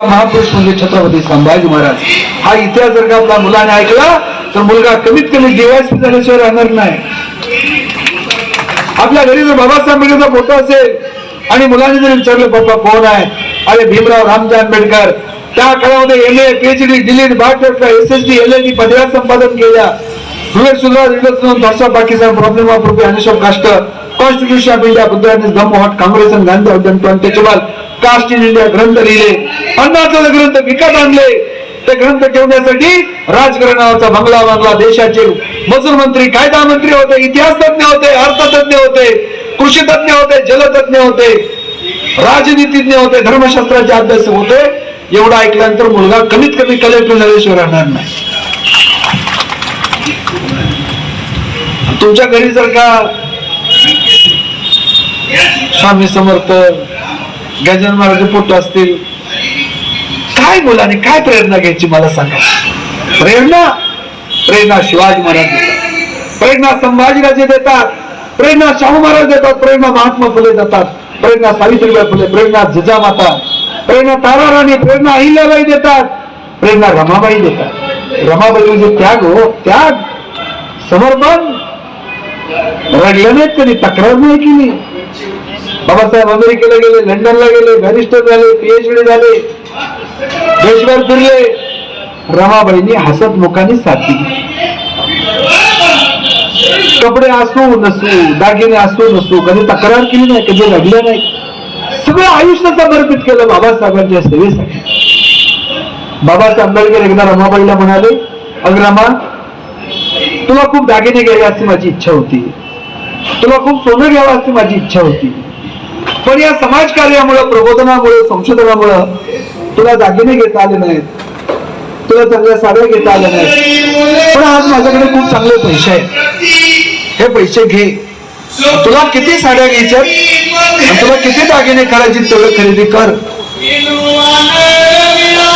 महापुरुष म्हणजे छत्रपती संभाजी महाराज. हा इतिहास जर का आपल्या मुलाने ऐकला तर मुलगा कमीत कमी डीवायसपी झाल्याशिवाय राहणार नाही. आपल्या घरी जर बाबासाहेब आंबेडकरचा फोटो असेल आणि मुलांनी जर विचारलं पप्पा कोण आहे? अरे भीमराव रामजी आंबेडकर. त्या काळामध्ये एम ए पीएचडी डिलीट बाग S S D L L D पदव्या संपादन केल्या. Suresh Sudraj Reduction thoughts of Pakistan problem of Rupi Anish of caste Constitution of India Buddha is gum what Congress and Gandhi have ग्रंथ लिहिले अण्णाचा ग्रंथ विकत आणले. ते ग्रंथ ठेवण्यासाठी राजकारणाचा बंगला बांधला देशाचे मजूर मंत्री कायदा मंत्री होते इतिहास तज्ञ होते अर्थतज्ञ होते कृषी तज्ञ होते जलतज्ञ होते राजनीतिज्ञ होते धर्मशास्त्राचे अभ्यास होते. एवढं ऐकल्यानंतर मुलगा कमीत कमी कलेक्टर झाल्याशिवाय राहणार नाही. तुमच्या घरी जर का स्वामी समर्थ गजानन महाराज फोटो असतील. काय मुलाने काय प्रेरणा घ्यायची मला सांगा. प्रेरणा? प्रेरणा शिवाजी महाराज देतात. प्रेरणा संभाजीराजे देतात. प्रेरणा शाहू महाराज देतात. प्रेरणा महात्मा फुले देतात. प्रेरणा सावित्रीबाई फुले प्रेरणा जिजामाता प्रेरणा तारा राणी प्रेरणा अहिल्याबाई देतात. प्रेरणा रमाबाई देतात. रमाबाई म्हणजे त्याग हो त्याग. समर्पण. रडले नाहीत कधी तक्रार नाही केली. बाबासाहेब अमेरिकेला गेले लंडनला गेले बॅरिस्टर झाले पीएचडी झाले. देशभर फिरले. रमाबाईंनी हसत मुखाने साथ दिली. कपडे असू नसू दागिने असू नसू कधी तक्रार केली नाही कधी लढल्या नाही. सगळं आयुष्य समर्पित केलं बाबासाहेबांच्या सेवेसाठी. बाबासाहेब आंबेडकर एकदा रमाबाईला म्हणाले अग रमा तुला खूप दागिने घ्यावे अशी माझी इच्छा होती. तुला खूप सोनं घ्यावं अशी माझी इच्छा होती. पण या समाज कार्यामुळे प्रबोधनामुळे संशोधनामुळं तुला दागिने घेता आले नाहीत. तुला चांगल्या साड्या घेता आल्या नाहीत. पण आज माझ्याकडे खूप चांगले पैसे आहेत. हे पैसे घे. तुला किती साड्या घ्यायच्यात तुला किती दागिने करायचे तेवढं खरेदी कर.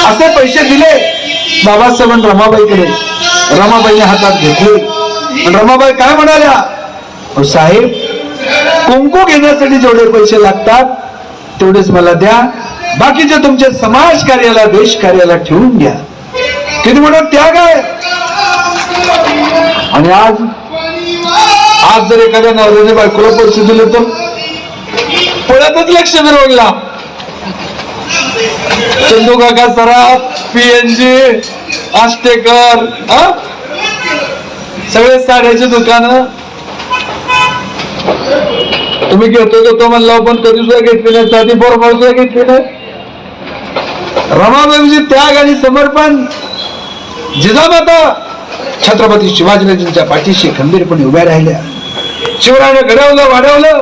असे पैसे दिले बाबासाहेबांनी रमाबाईकडे. रमाबाईने हातात घेतले. रमाबाई काय म्हणाल्या? "अहो साहेब कुंकू घेण्यासाठी जेवढे पैसे लागतात तेवढेच मला द्या. बाकीचे तुमच्या समाज कार्याला देश कार्याला ठेवून घ्या. किती मोठा त्याग आहे. आणि आज आज जर एखाद्या नवऱ्याने बायकोला पैसे दिले तर पुण्यातच लक्ष मिरवला चंदू काका सराफ पीएनजी आष्टेकर सगळे साड्याची दुकान. तुम्ही घेतो तो म्हणला पण कधी सुद्धा घेतली नाही साधी बरोबर सुद्धा घेतली नाही. त्याग आणि समर्पण. जिजामाता छत्रपती शिवाजीराजांच्या पाठीशी खंबीरपणे उभ्या राहिल्या. शिवरायाने घडवलं वाढवलं.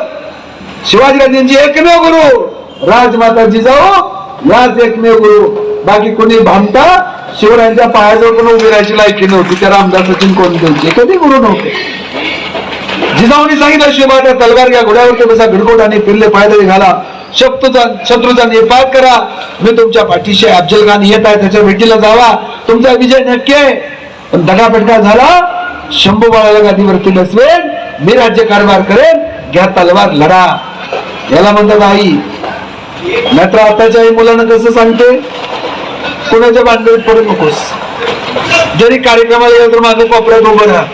शिवाजीराजांची एकमेव गुरु राजमाता जिजाऊ याच एकमेव गुरु. बाकी कोणी भामता शिवरायांच्या पायाजवळ पण उभी राहायची लायकी नव्हती. त्या रामदासाची कोण द्यायचे कधी गुरु नव्हते. जिजाऊनी सांगितलं शिवबाच्या तलवार घ्या घोड्यावरती बसा भिडकोट आणि पिल्ले पायदळी घाला. शत्रूचा शत्रूचा निपात करा. मी तुमच्या पाठीशी अफजल खान येत आहे त्याच्या भेटीला जावा. तुमचा विजय नक्की आहे. पण दगापटका झाला. शंभू बाळाला गादीवरती बसवेन मी राज्य कारभार करेन. घ्या तलवार लढा. याला म्हणतात आई नाहीतर आताच्या आई मुलांना कसं सांगते? कुणाच्या भानगडीत पडू नकोस. जरी कार्यक्रमाला गेलं तर माझं कॉपऱ्यात उभं राहा.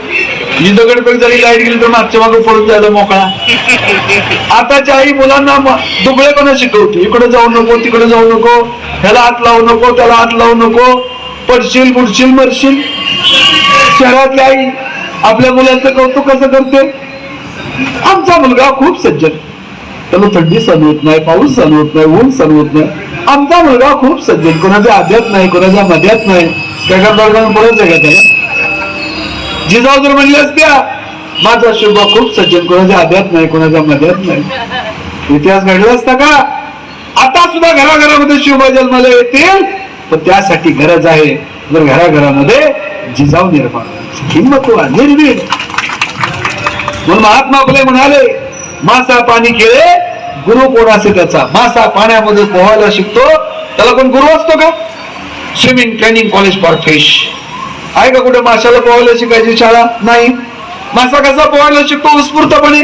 ही दगडपेट जरी लाइट गेली तर मागच्या मागे पडून जायला मोकळा. आताच्या आई मुलांना दुबळेपणा शिकवते? इकडे जाऊ नको तिकडे जाऊ नको ह्याला हात लावू नको त्याला हात लावू नको पडशील बुडशील मरशील. शहरातली आई आपल्या मुलाचं कौतुक कसं करते? आमचा मुलगा खूप सज्जन. त्याला थंडी सहन होत नाही पाऊस सहन होत नाही ऊन सहन होत नाही. आमचा मुलगा खूप सज्जन. कोणाच्या आध्यात नाही कोणाच्या मध्यात नाही. त्या कर्नाटकानं परत आहे का त्याला? जिजाऊ जर म्हणले असत्या माझा शिवबा खूप सज्जन कोणाच्या आध्यात नाही कोणाच्या मध्यात नाही. इतिहास घडला असता का? आता सुद्धा घराघरामध्ये शिवबा जन्माला येतील पण त्यासाठी गरज आहे. जर घराघरामध्ये जिजाऊ निर्माण किंमत निर्मिण म्हणून महात्मा फुले म्हणाले मासा पाणी खेळे गुरु कोण असे त्याचा? मासा पाण्यामध्ये पोहायला शिकतो त्याला कोण गुरु असतो का? Swimming training college for fish आहे का कुठे माशाला पोहायला शिकायची शाळा? नाही. मासा कसा पोहायला शिकतो? उत्स्फूर्तपणे.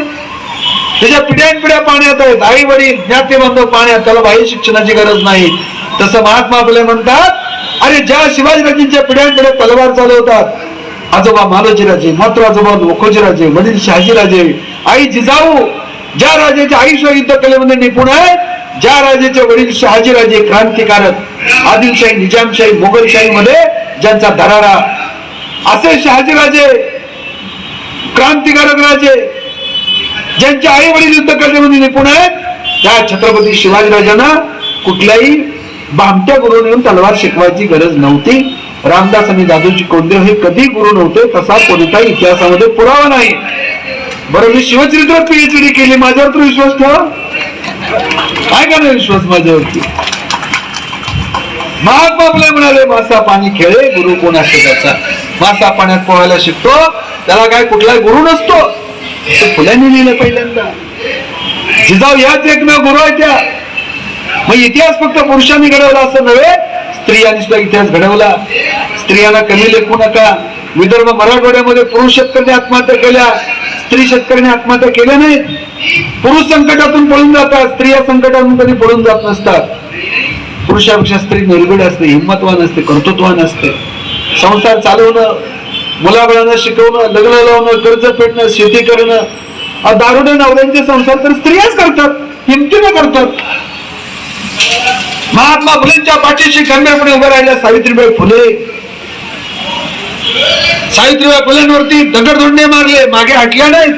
त्याच्या पिढ्यान पिढ्या पाण्यात आहेत आई वडील ज्ञाते बांधव पाण्यात त्याला बाह्य शिक्षणाची गरज नाही. तसं महात्मा फुले म्हणतात अरे ज्या शिवाजीराजेंच्या पिढ्यान पिढ्या तलवार चालवतात आजोबा मालोजीराजे मात्र आजोबा मुखोजीराजे वडील शहाजीराजे आई जिजाऊ ज्या राजाच्या आईशिवाय युद्ध कलेमध्ये निपुण आहे ज्या राजाचे वडील शहाजीराजे क्रांतिकारक आदिलशाही निजामशाही मोगलशाही मध्ये ज्यांचा दरारा असे शहाजीराजे क्रांतिकारक राजे ज्यांचे आई वडील युद्ध करण्यामध्ये निपुण आहेत त्या छत्रपती शिवाजीराजांना कुठल्याही भामट्या गुरुने येऊन तलवार शिकवायची गरज नव्हती. रामदास आणि दादूजी कोंडदेव हे कधी गुरु नव्हते तसा कोणताही इतिहासामध्ये पुरावा नाही. बरं मी शिवचरित्रात पीएचडी केली माझ्यावर तू विश्वास ठेवा. काय करणार विश्वास माझ्यावरती? महात्मा फुले म्हणाले मासा पाणी खेळे गुरु कोण असतो त्याचा? मासा पाण्यात पोहायला शिकतो त्याला काय कुठलाही गुरु नसतो. ते फुल्यांनी लिहिलं पहिल्यांदा. जिजाऊ याच एकमेव गुरु आहे त्या. मग इतिहास फक्त पुरुषांनी घडवला असं नव्हे स्त्रियांनी सुद्धा इतिहास घडवला. स्त्रियांना कमी लेखू नका. विदर्भ मराठवाड्यामध्ये पुरुष शेतकऱ्यांनी आत्महत्या केल्या. स्त्री शेतकऱ्यांनी आत्महत्या केल्या नाहीत. पुरुष संकटातून पळून जातात स्त्रिया संकटातून कधी पळून जात नसतात. पुरुषापेक्षा स्त्री निर्भीड असते हिंमतवान असते कर्तृत्वान असते. संसार चालवणं मुलाबाळांना शिकवणं लग्न लावणं कर्ज फेडणं शेती करणं दारुड नवऱ्यांचे संसार तर स्त्रियाच करतात हिमतीनं करतात. महात्मा फुलेंच्या पाठीशी गंभीरपणे उभं राहिल्या सावित्रीबाई फुले. सावित्रीबाई फुलेंवरती दगडधोंडे मारले मागे हटल्या नाहीत.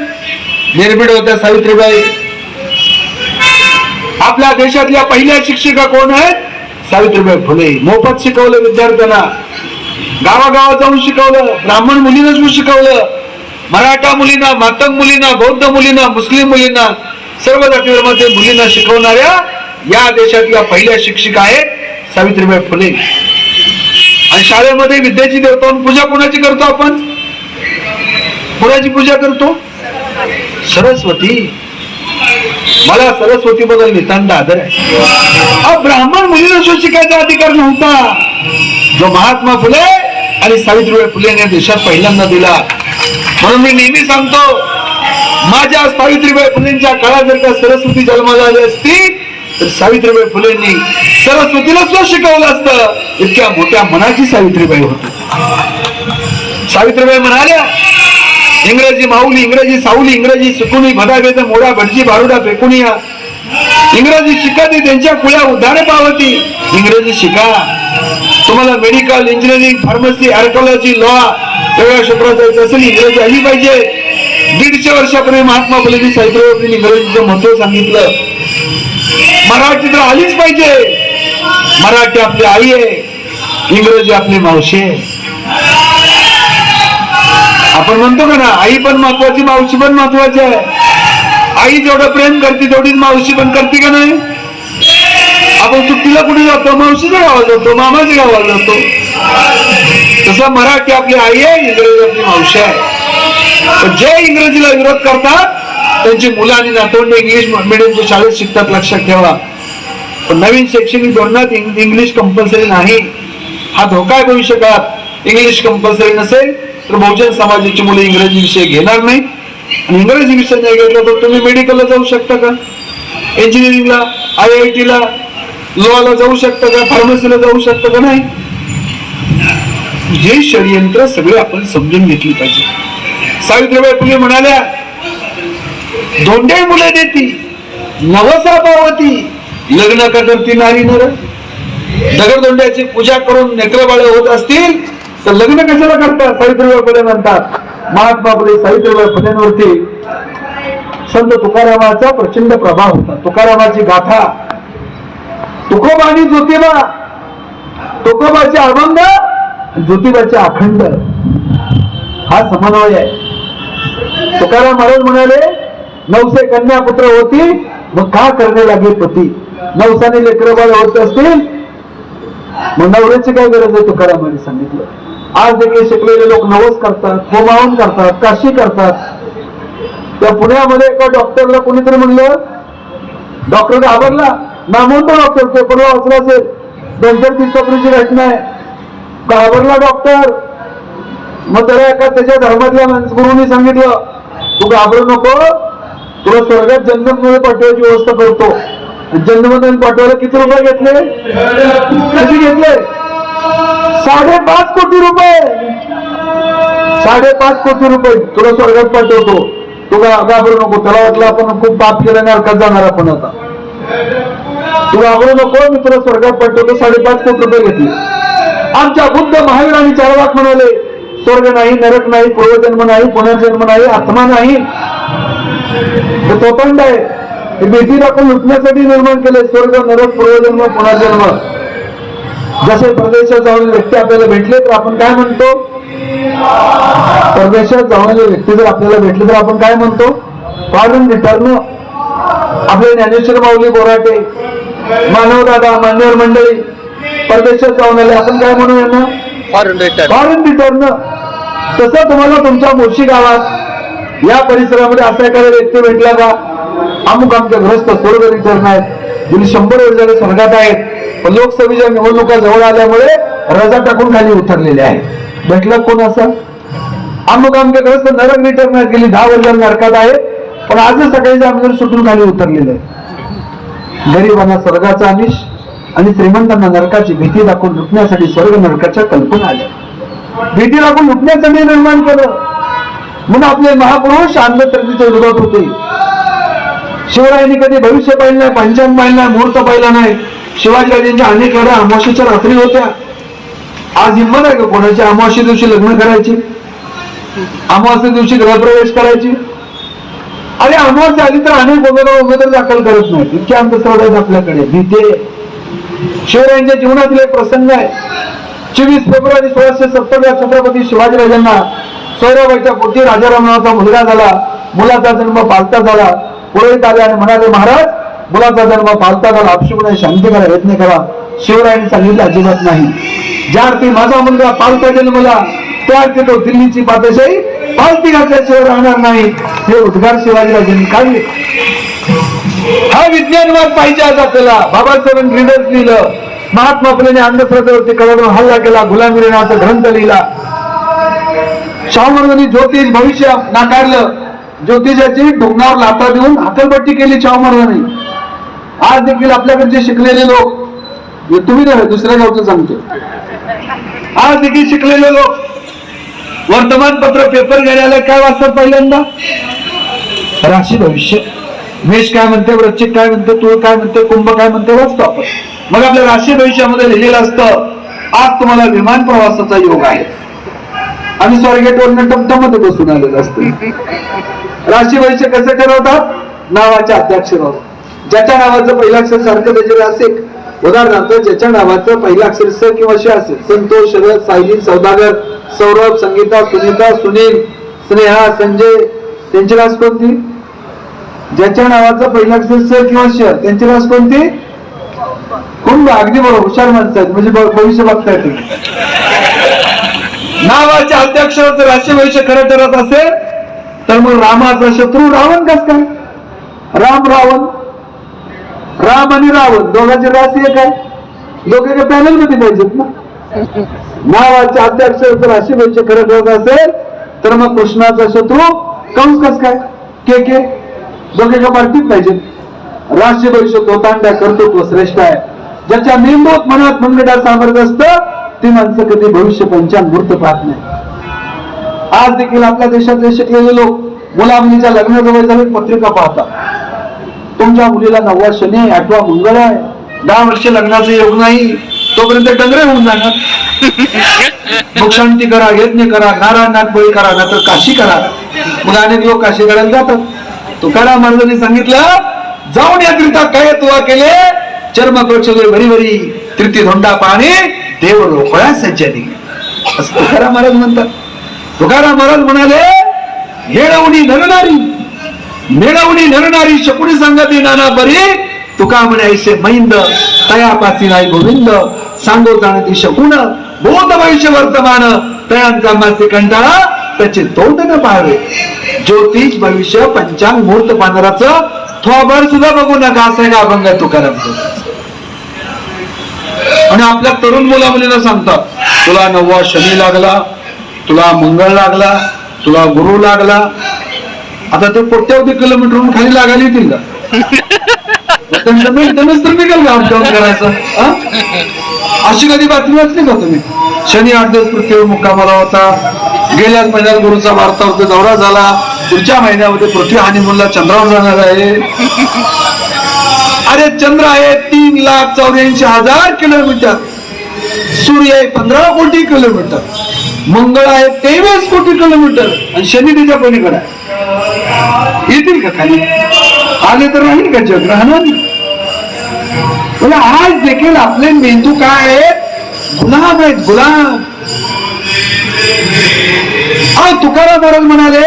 निर्भीड होत्या सावित्रीबाई. आपल्या देशातल्या पहिल्या शिक्षिका कोण आहेत? सावित्रीबाई फुले. मोफत शिकवलं विद्यार्थ्यांना. गावागावात जाऊन शिकवलं. ब्राह्मण मुलींना शिकवलं. मराठा मुलींना मातंग मुलींना बौद्ध मुलींना मुस्लिम मुलींना सर्व जाती धर्माचे मुलींना शिकवणाऱ्या या देशातल्या पहिल्या शिक्षिका आहेत सावित्रीबाई फुले. आणि शाळेमध्ये विद्याची देवता पूजा कोणाची करतो आपण? कोणाची पूजा करतो? सरस्वती. मला सरस्वती बद्दल नितांत आदर आहे. ब्राह्मण मुलीला शिकायचा अधिकार नव्हता जो महात्मा फुले आणि सावित्रीबाई फुले यांनी देशात पहिल्यांदा दिला. म्हणून मी नेहमी सांगतो माझ्या सावित्रीबाई फुलेंच्या काळात जर का सरस्वती जन्माला आली असती तर सावित्रीबाई फुलेंनी सरस्वतीला सुद्धा शिकवलं असतं. इतक्या मोठ्या मनाची सावित्रीबाई होती. सावित्रीबाई म्हणाल्या इंग्रजी माऊली इंग्रजी साऊली इंग्रजी सुकुनी भदाबेद मोडा भटजी बारुडा फेकुनिया इंग्रजी शिकाती त्यांच्या कुळ्या उद्धारे पावती. इंग्रजी शिका. तुम्हाला medical engineering pharmacy archaeology law एवढ्या क्षेत्रात जायचं असेल इंग्रजी आली पाहिजे. दीडशे वर्षापूर्वी महात्मा फुलेजी साहित्यावरती इंग्रजीचं महत्त्व सांगितलं. मराठी तर आलीच पाहिजे. मराठी आपली आई आहे. इंग्रजी आपली मावशी आहे. आपण म्हणतो का ना आई पण महत्वाची मावशी पण महत्वाची आहे. आई जेवढं प्रेम करते तेवढीच मावशी पण करते का नाही? आपण सुट्टीला कुठे जातो? मावशीच्या गावात जातो मामाच्या गावात जातो. तसं मराठी आपली आई आहे इंग्रजी आपली मावशी आहे. पण जे इंग्रजीला विरोध करतात त्यांची मुलं आणि नातवंड इंग्लिश मिडियमच्या शाळेत शिकतात लक्षात ठेवा. पण नवीन शैक्षणिक धोरणात इंग्लिश कंपल्सरी नाही. हा धोका आहे भविष्यकाळात. इंग्लिश कंपल्सरी नसेल तर बहुजन समाजाची मुले इंग्रजी विषय घेणार नाही. आणि इंग्रजी विषय नाही घेतला तर तुम्ही मेडिकलला जाऊ शकता का? इंजिनिअरिंगला आय आय टीला लॉला जाऊ शकता का? फार्मसीला जाऊ शकता का? नाही. हे षडयंत्र सगळे आपण समजून घेतली पाहिजे. सावित्रीबाई फुले म्हणाल्या दोंडे मुले देती नवसा पावती लग्न का करती नारी नर दगडदोंड्याची पूजा करून नेत्रबाळ होत असतील तर लग्न कशाला करतात सावित्रीबाई फुले म्हणतात. महात्मा फुले सावित्रीबाई फुलेंवरती संत तुकारामाचा प्रचंड प्रभाव होता. तुकारामाची गाथा. तुकोबानी ज्योतिबा. तुकोबाचे अभंग ज्योतिबाचे अखंड. हा समन्वय आहे. तुकाराम महाराज म्हणाले नवसे कन्या पुत्र होती मग का करणे लागे पती? नवसाने लेकर बाळ होत असतील मग नवऱ्याची काय गरज आहे? तुकारामाने सांगितलं. आज देखील शिकलेले लोक नवस करतात होमावून करतात काशी करतात. त्या पुण्यामध्ये एका डॉक्टरला कोणीतरी म्हणलं डॉक्टर घाबरला. नामवंत डॉक्टर पेपरला वाचला असेल. दोन चार चोपडीची घटना आहे. घाबरला डॉक्टर मग त्याला एका त्याच्या धर्मातल्या माणस- गुरुनी सांगितलं तू घाबरू नको. तुला स्वर्गात जन्ममध्ये पाठवायची व्यवस्था करतो. जन्ममध्ये पाठवायला किती रुपये घेतले? किती घेतले? साडेपाच कोटी रुपये. साडेपाच कोटी रुपये. तुला स्वर्गात पाठवतो. तुला घाबरू नको. त्याला वाटलं आपण खूप पाप केलं नरकात जाणार आपण आता. तुला घाबरू नको. मी तुला स्वर्गात पाठवतो. साडेपाच कोटी रुपये घेतले. आमच्या बुद्ध महावीर आणि चारवाक म्हणाले स्वर्ग नाही नरक नाही पूर्वजन्म नाही पुनर्जन्म नाही आत्मा नाही. हे तोतंड आहे. हे भीती दाखवून लुटण्यासाठी निर्माण केले स्वर्ग नरक पूर्वजन्म पुनर्जन्म. जसे परदेशात जाऊन व्यक्ती आपल्याला भेटले तर आपण काय म्हणतो? परदेशात जाऊन व्यक्ती जर आपल्याला भेटले तर आपण काय म्हणतो? फॉरेन रिटर्न आपले ज्ञानेश्वर माऊली बोराटे मानव दादा मान्यवर मंडळी परदेशात जाऊन आले. आपण काय म्हणू यांना? फॉरेन रिटर्न फॉरेन रिटर्न तसं तुम्हाला तुमच्या मुळशी गावात या परिसरामध्ये असा एखादा व्यक्ती भेटला का? अमुक आमच्या ग्रस्त स्वर्ग रिटर्न आहेत. गेली शंभर वर्ष झाले स्वर्गात आहेत. पण लोकसभेच्या निवडणुका जवळ आल्यामुळे रजा टाकून खाली उतरलेले आहेत. भेटला कोण असा? अमुक आमच्या ग्रस्त नरक रिटर्न आहेत गेली दहा वर्ष नरकात आहेत पण आज सकाळी आमदार सुटून खाली उतरलेले आहेत. गरिबांना स्वर्गाचा आमिष आणि श्रीमंतांना नरकाची भीती दाखवून लुटण्यासाठी स्वर्ग नरकाच्या कल्पना आल्या. भीती दाखवून मी निर्माण केलं. म्हणून आपले महापुरुष अंधश्रद्धेच्या विरोधात होते. शिवरायांनी कधी भविष्य पाहिलं नाही पंचांग पाहिलं नाही मुहूर्त पाहिला नाही. शिवाजीराजांच्या अनेक लढ्या अमावशीच्या रात्री होत्या. आज हिंमत आहे का कोणाची? अमावशी दिवशी लग्न करायची? अमावस्या दिवशी गृहप्रवेश करायची? आणि अमावस्या आली तर अनेक उमेदवार उमेदवार दाखल करत नाहीत. इतके अंधश्रद्धा आहेत आपल्याकडे. भीते शिवरायांच्या जीवनातील एक प्रसंग आहे. चोवीस फेब्रुवारी सोळाशे सत्तर या छत्रपती शिवाजीराजांना सौरवाईच्या पोटी राजाराम नावाचा मुलगा झाला. मुलाचा जन्म पालता झाला. पुरोहित आले आणि म्हणाले महाराज मुलाचा जन्म पालता झाला अपशुगुणे शांती करा यत्न करा शिवरायांनी सांगितलं अजिबात नाही. ज्या अर्थी माझा मुलगा पालता जन्मला त्या अर्थी तो दिल्लीची पातशाही पालती घातल्याशिवाय राहणार नाही. हे उद्गार शिवाजीराजांनी काढले. हा विज्ञानवाद पाहिजे आज आपल्याला. बाबासाहेबांनी रीडर्स लिहिलं. महात्मा फुलेने अंधश्रद्धेवरती कळवून हल्ला केला गुलामी नावाचा ग्रंथ लिहिला. शाहू ज्योतिष भविष्य नाकारलं. ज्योतिषाची डोंगरावर लाता देऊन हाकलपट्टी केली शाहू महाराजांनी आज देखील आपल्याकडचे शिकलेले लोक तुम्ही नव्हे दुसऱ्या गावचं सांगतो. आज देखील शिकलेले लोक वर्तमानपत्र पेपर घ्यायला काय वाचतात पहिल्यांदा? राशी भविष्य. मेष काय म्हणते वृश्चिक काय म्हणते तुळ काय म्हणते कुंभ काय म्हणते वाचतो आपण. मग आपल्या राशी भविष्यामध्ये लिहिलेलं असतं आज तुम्हाला विमान प्रवासाचा योग आहे. आणि स्वर्गेटवरनं टमटमत बसून आलेलं असतं. राशी वैश्य कसं ठरवतात? नावाच्या अध्याक्षरावर ज्याच्या नावाचं पहिलं अक्षर सारखं त्याच्यावर असेल. उदाहरणार्थ ज्याच्या नावाचं पहिलं अक्षर स किंवा श असेल. संतोष शरद सायली सौदागर सौरभ संगीता सुनीता सुनील स्नेहा संजय त्यांची रास कोणती? ज्याच्या नावाचं पहिलं अक्षर स किंवा श त्यांची रास कोणती? कुंभ अगदी बरोबर हुशार माणसं आहेत. म्हणजे भविष्य बघता नावाचे अध्यक्ष अध्यक्षाचं राशी खरं ठरत असेल तर मग रामाचा शत्रू रावण कस काय? राम रावण. राम आणि रावण दोघांची राशी एक आहे. दोघे एका पॅनलमध्ये पाहिजेत ना. नावाच्या अध्यक्षाचं राशी खरं ठरत असेल तर मग कृष्णाचा शत्रू कंस कस काय? के के. दोघे का पार्टीत पाहिजेत राष्ट्रीय भविष्य तोतांड्या कर्तृत्व श्रेष्ठ आहे. ज्याच्या मेंदूत मनात मनगटात सामर्थ्य असतं ती माणसं कधी भविष्य पंचांग मूर्त पाहत नाही. आज देखील आपल्या देशातले शिकलेले लोक मुला मुलीच्या लग्नाजवळ जाऊन पत्रिका पाहतात. तुमच्या मुलीला नववा शनी आठवा मंगळ आहे. दहा वर्ष लग्नाचं योग नाही तोपर्यंत डंगरे होऊन जाणार. मग करा यज्ञ करा नारा नाथ बळी करा नाहीतर काशी करा. मग अनेक लोक काशी करायला जातात. तुकाराम महाराजांनी सांगितलं जाऊन या तीर्थात काय तुवा केले? चर्म कौशल्य भरी भरी तृती धोंडा पाणी देव रोखळा सज्जनी. असं तुकाराम महाराज म्हणतात. तुकाराम महाराज म्हणाले येणवणी नरनारी मिळवणी नरणारी शकुनी सांगते नाना बरी तुका म्हणायचे ऐसे मैंद तयापासी नाही गोविंद. सांगो जाणती शकून बोध भविष्य वर्तमान. तयांचा मासे कंटाळा त्याचे तोंड न पाहावे ज्योतिष भविष्य पंचांग मुहूर्त पांढराचं थोबर सुद्धा बघू नका असं का अभंग आहे तुकाराम आणि आपल्या तरुण मुला मुलीला सांगतात तुला नववा शनी लागला तुला मंगळ लागला तुला गुरु लागला. आता ते कोट्यावधी किलोमीटरहून खाली लागायला येतील का? मग त्यांचं मेंटेनन्स तर निघेल का अपडाऊन करायचं? अशी कधी बातमी वाचली का तुम्ही? शनी आठ दिवस पृथ्वीवर मुक्कामाला होता. गेल्याच महिन्यात गुरुचा भारतावरती दौरा झाला. पुढच्या महिन्यामध्ये पृथ्वी हानिमूनला चंद्रावर जाणार आहे. अरे चंद्र आहे तीन लाख चौऱ्याऐंशी हजार किलोमीटर. सूर्य आहे पंधरा कोटी किलोमीटर. मंगळ आहे तेवीस कोटी किलोमीटर. आणि शनी त्याच्या पलीकडे आहे. येतील का खाली? आले तर राहील का जग? राहणार नाही. आज देखील आपले मेंदू काय आहेत? गुलाम आहेत गुलाम. तुकाराम महाराज म्हणाले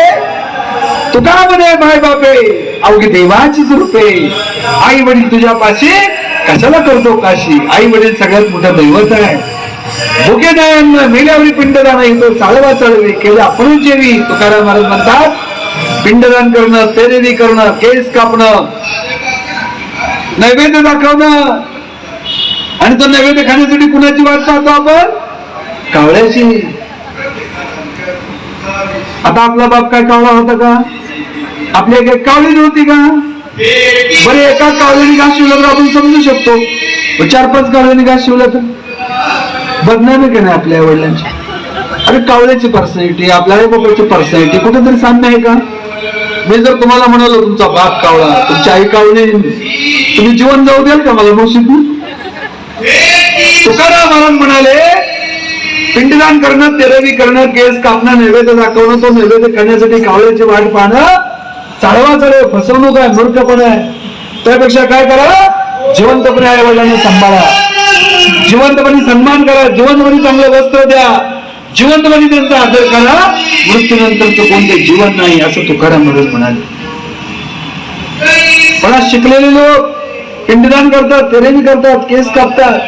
तुकाराम म्हणे बाय बापे अवघी देवाचीच रूपे आई वडील तुझ्या पाशी कशाला करतो काशी? आई वडील सगळ्यात मोठं दैवत आहे. भुके नाही मेल्यावरी पिंडदान येतो चालवा चालवी केलं आपण जेवी तुकाराम महाराज म्हणतात पिंडदान करणं तेरेरी करणं केस कापणं नैवेद्य दाखवणं. आणि तो नैवेद्य खाण्यासाठी कुणाची वाट पाहतो आपण? कावळ्याची. आता आपला बाप काय कावळा होता का? आपली एक कावळी नव्हती का? बरे एका कावळीने घास शिवलं तर आपण समजू शकतो. चार पाच कावळ्याने घास शिवलं तर? बदनामी का नाही आपल्या वडिलांची? अरे कावळ्याची पर्सनॅलिटी आपल्या आई बाबाची पर्सनॅलिटी कुठेतरी साम्य आहे का? मी जर तुम्हाला म्हणालो तुमचा बाप कावळा तुमची आई कावळी तुम्ही जीवन जाऊ द्याल का मला मशीद तुकाराम महाराज म्हणाले पिंडदान करणं तेरवी करणं केस कापणं नैवेद्य दाखवणं तो नैवेद्य करण्यासाठी कावळ्याची वाट पाहणं चाळवा चालव फसवणूक आहे मूर्खपण आहे. त्यापेक्षा काय करा? जिवंतपणे आई वडिलांना सांभाळा. जिवंतपणे सन्मान करा जिवंतपणे चांगलं वस्त्र द्या. जिवंतपणे त्यांचा आदर करा. मृत्यूनंतरचं कोणते जीवन नाही असं तुकाराम महाराज म्हणाले. पण शिकलेले लोक पिंडदान करतात तेरेवी करतात केस कापतात.